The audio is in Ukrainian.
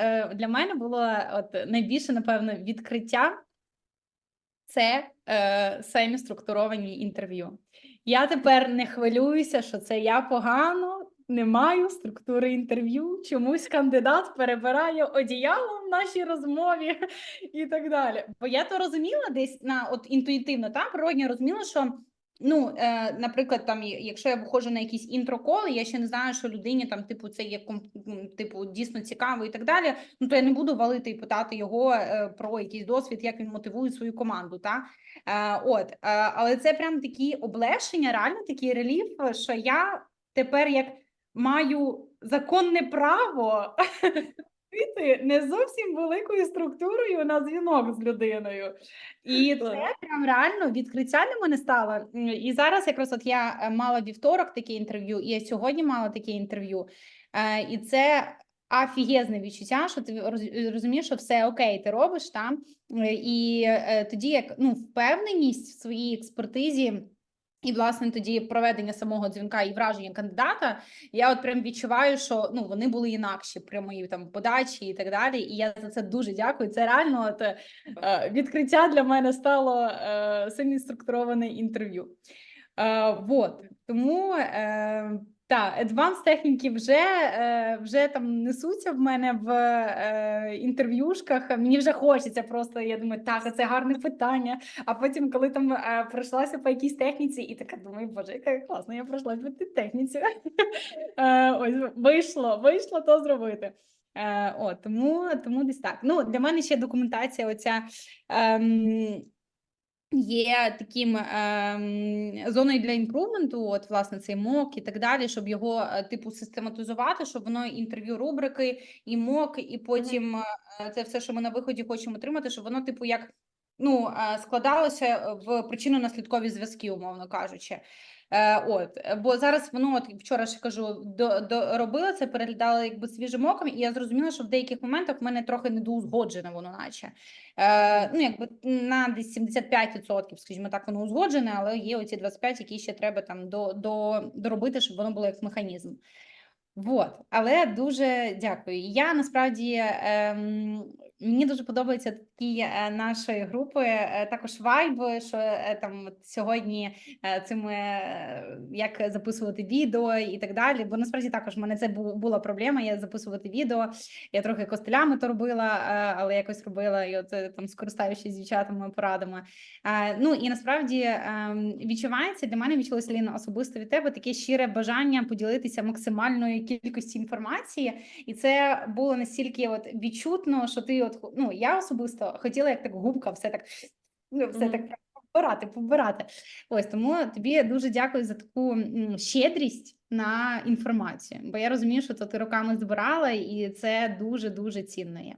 е, для мене було от найбільше, напевно, відкриття це е, самі структуровані інтерв'ю. Я тепер не хвилююся, що це я погано не маю структури інтерв'ю. Чомусь кандидат перебирає одіяло в нашій розмові і так далі. Бо я то розуміла десь на от інтуїтивно, та природньо розуміла, що. Ну, е, наприклад, там, якщо я виходжу на якісь інтроколи, я ще не знаю, що людині там, типу, це є типу, дійсно цікаво і так далі. Ну то я не буду валити і питати його е, про якийсь досвід, як він мотивує свою команду. Та е, от, е, але це прям такі облегшення, реально такий реліф, що я тепер як маю законне право бути не зовсім великою структурою на дзвінок з людиною. І це прям реально відкриття для мене стало. І зараз якраз от я е, мала вівторок таке інтерв'ю, і я сьогодні мала таке інтерв'ю. Е, І це афігезне відчуття, що ти розумієш, що все окей, ти робиш там. Е, І тоді як ну, впевненість в своїй експертизі. І, власне, тоді проведення самого дзвінка і враження кандидата, я от прям відчуваю, що ну вони були інакші при моїй там подачі і так далі. І я за це дуже дякую. Це реально от, е, відкриття для мене стало е, сильно структуроване інтерв'ю. Е, вот. Тому е, та, advanced техніки вже, е, вже там несуться в мене в е, інтерв'юшках. Мені вже хочеться просто. Я думаю, так, це гарне питання. А потім, коли там е, пройшлася по якійсь техніці, і така думаю, боже, яка класно, я пройшла по тій техніці. Ось вийшло, вийшло то зробити. От, тому, тому десь так. Ну, для мене ще документація оця. Ем, Є таким ем, зоною для імпрувменту, от власне цей мок і так далі, щоб його е, типу систематизувати, щоб воно інтерв'ю рубрики, і мок, і потім е, це все, що ми на виході хочемо отримати, щоб воно, типу, як ну е, складалося в причинно-наслідкові зв'язки, умовно кажучи. Е, от, е, бо зараз воно, от вчора ще кажу, до, до робила це, переглядала якби свіжим оком, і я зрозуміла, що в деяких моментах в мене трохи недоузгоджене воно, наче. Е, ну, якби на десь 75%, скажімо так, воно узгоджене, але є оці 25, які ще треба там до, до, доробити, щоб воно було як механізм. Вот, але дуже дякую. Я насправді ем, мені дуже подобається такі е, нашої групи, е, також вайб, що е, там сьогодні цими е, як записувати відео і так далі. Бо насправді також в мене це була проблема. Я записувати відео. Я трохи костелями то робила, але якось робила і от там скористаючись дівчатами порадами. Ну і насправді ем, відчувається для мене відчулося Ліна особисто від тебе таке щире бажання поділитися максимальною кількістю інформації, і це було настільки от відчутно, що ти, от ну я особисто хотіла як так губка, все так ну, все так побирати, побирати. Ось тому тобі дуже дякую за таку щедрість на інформацію. Бо я розумію, що то ти роками збирала, і це дуже дуже цінно є.